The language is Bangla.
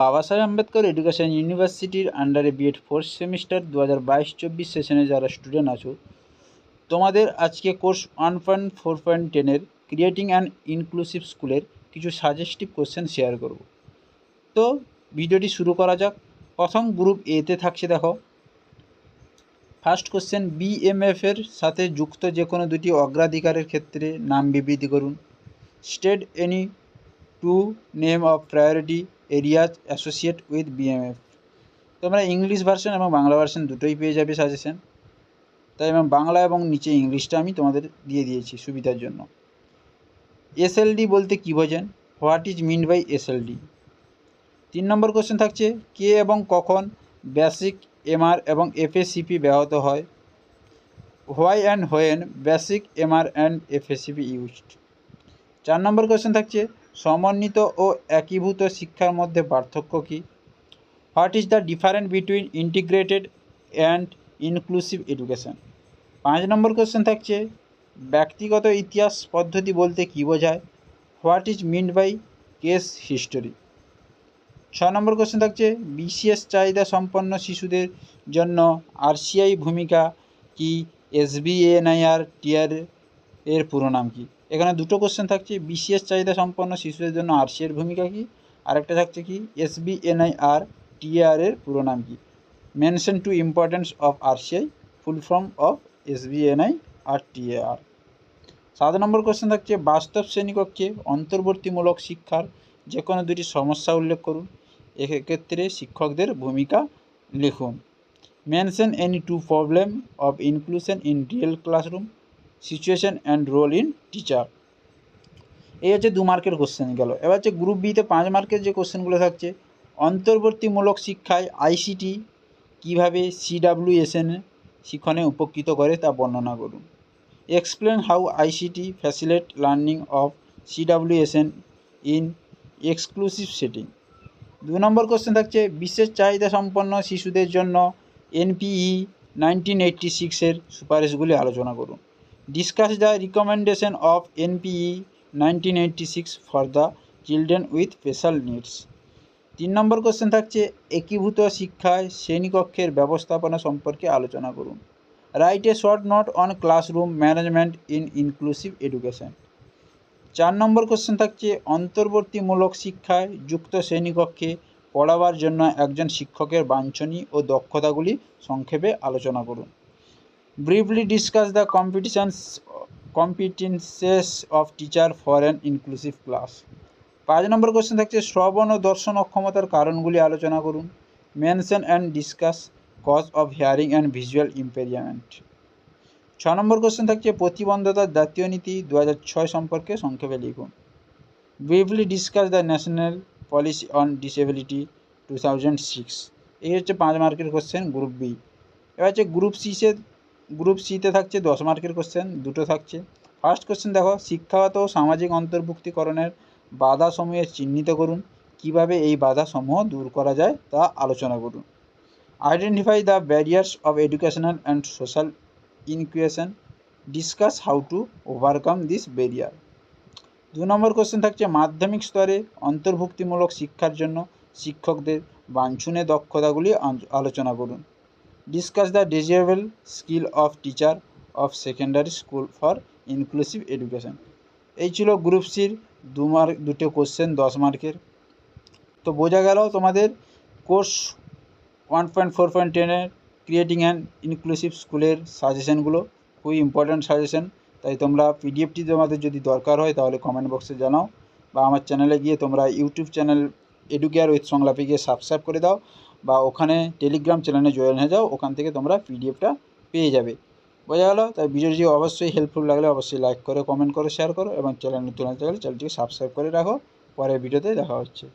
বাবা সাহেব আম্বেদকর এডুকেশন ইউনিভার্সিটির আন্ডারে বিএড ফোর্থ সেমিস্টার দু হাজার বাইশ চব্বিশ সেশনে যারা স্টুডেন্ট আছো, তোমাদের আজকে course one point four point টেনের ক্রিয়েটিং অ্যান্ড ইনক্লুসিভ স্কুলের কিছু সাজেস্টিভ কোশ্চেন শেয়ার করব। তো ভিডিওটি শুরু করা যাক। প্রথম গ্রুপ এতে থাকছে দেখো। ফার্স্ট কোশ্চেন বিএমএফ এর সাথে যুক্ত যে কোনো দুটি অগ্রাধিকারের ক্ষেত্রে নাম বিবৃতি করুন। State any two name of priority areas associate with BMF তোমরা ইংলিশ ভার্সন এবং বাংলা ভার্সন দুটোই পেয়ে যাবে সাজেশন তাই এবং বাংলা এবং নিচে ইংলিশটা আমি তোমাদের দিয়ে দিয়েছি সুবিধার জন্য। এসএলডি বলতে কী বোঝেন? What is mean by SLD তিন নম্বর কোশ্চেন থাকছে, কে এবং কখন বেসিক এমআর এবং এফএসিপি ব্যাহত হয়? Why and when basic MR and FACP used চার নম্বর কোশ্চেন থাকছে সমন্বিত ও একীভূত শিক্ষার মধ্যে পার্থক্য কী? What is the different between integrated and inclusive education পাঁচ নম্বর কোশ্চেন থাকছে, ব্যক্তিগত ইতিহাস পদ্ধতি বলতে কী বোঝায়? What is mean by case history ছ নম্বর কোশ্চেন থাকছে বিসিএস চাহিদা সম্পন্ন শিশুদের জন্য আরসিআই ভূমিকা কি? এসবিএনআইআর টিআর এর পুরো নাম কি? এখানে দুটো কোশ্চেন থাকছে বিসিএস চাহিদা সম্পন্ন শিশুদের জন্য আরসি এর ভূমিকা কি? আরেকটা থাকছে কি এসবিএনআইআর টিআর এর পুরো নাম কি? Mention two importance of RCI full form of SBNI R TAR সাত নম্বর কোশ্চেন থাকছে, বাস্তব শ্রেণীকক্ষে অন্তর্বর্তীমূলক শিক্ষার যে কোনো দুটি সমস্যা উল্লেখ করুন। এক্ষেত্রে শিক্ষকদের ভূমিকা লিখুন। Mention any two problem of inclusion in real classroom situation and role in teacher এই হচ্ছে দু মার্কের কোশ্চেন গেল। এবার হচ্ছে গ্রুপ বিতে পাঁচ মার্কের যে কোশ্চেনগুলো থাকছে, অন্তর্বর্তীমূলক শিক্ষায় আইসিটি কীভাবে সিডাব্লিউএসএন শিক্ষণে উপকৃত করে তা বর্ণনা করুন। Explain how ICT facilitate learning of CWSN in exclusive setting দু নম্বর কোশ্চেন থাকছে, বিশেষ চাহিদা সম্পন্ন শিশুদের জন্য এনপিই নাইনটিন এইটটি সিক্সের সুপারিশগুলি আলোচনা করুন। Recommendation of NPE nineteen eighty six for the children with special needs তিন নম্বর কোশ্চেন থাকছে, একীভূত শিক্ষায় শ্রেণীকক্ষের ব্যবস্থাপনা সম্পর্কে আলোচনা করুন। Write a short note on classroom management in inclusive education চার নম্বর কোশ্চেন থাকছে, অন্তর্বর্তীমূলক শিক্ষায় যুক্ত শ্রেণীকক্ষে পড়াবার জন্য একজন শিক্ষকের বাঞ্ছনীয় ও দক্ষতাগুলি সংক্ষেপে আলোচনা করুন। Briefly discuss the competitions competences of teacher for an inclusive class পাঁচ নম্বর কোশ্চেন থাকছে, শ্রবণ ও দর্শন অক্ষমতার কারণগুলি আলোচনা করুন। Mention and discuss cause of hearing and visual impairment ছ নম্বর কোশ্চেন থাকছে প্রতিবন্ধতার জাতীয় নীতি দু সম্পর্কে সংক্ষেপে লিখুন। Briefly discuss the national policy on disability two thousand six এই হচ্ছে পাঁচ মার্কের কোশ্চেন গ্রুপ বি এবার হচ্ছে গ্রুপ সিসে গ্রুপ সিতে থাকছে, দশ মার্কের কোশ্চেন দুটো থাকছে। ফার্স্ট কোশ্চেন দেখো শিক্ষাগত ও সামাজিক অন্তর্ভুক্তিকরণের বাধাসমূহে চিহ্নিত করুন। কীভাবে এই বাধাসমূহ দূর করা যায় তা আলোচনা করুন। Identify the barriers of educational and social inclusion discuss how to overcome this barrier দু নম্বর কোশ্চেন থাকছে, মাধ্যমিক স্তরে অন্তর্ভুক্তিমূলক শিক্ষার জন্য শিক্ষকদের বাঞ্ছনীয় দক্ষতাগুলি আলোচনা করুন। Discuss the disable skill of teacher of secondary school for inclusive education এই ছিল গ্রুপ সির দু মার্ক দুটো কোশ্চেন দশ মার্কের তো বোঝা গেল তোমাদের course one point four point টেনের ক্রিয়েটিং অ্যান্ড ইনক্লুসিভ স্কুলের সাজেশনগুলো খুবই ইম্পর্ট্যান্ট সাজেশন তাই তোমরা পিডিএফটি তোমাদের যদি দরকার হয় তাহলে কমেন্ট বক্সে জানাও বা আমার চ্যানেলে গিয়ে তোমরা ইউটিউব চ্যানেল এডুকেয়ার উইথ সংলাপে গিয়ে সাবস্ক্রাইব করে দাও বা ওখানে টেলিগ্রাম চ্যানেলে জয়েন হয়ে যাও, ওখান থেকে তোমরা পিডিএফটা পেয়ে যাবে। বোঝা গেলো? তাই ভিডিওটি অবশ্যই হেল্পফুল লাগলে অবশ্যই লাইক করো কমেন্ট করো শেয়ার করো এবং চ্যানেল নতুন গেলে চ্যানেলটিকে সাবস্ক্রাইব করে রাখো। পরের ভিডিওতে দেখা হচ্ছে।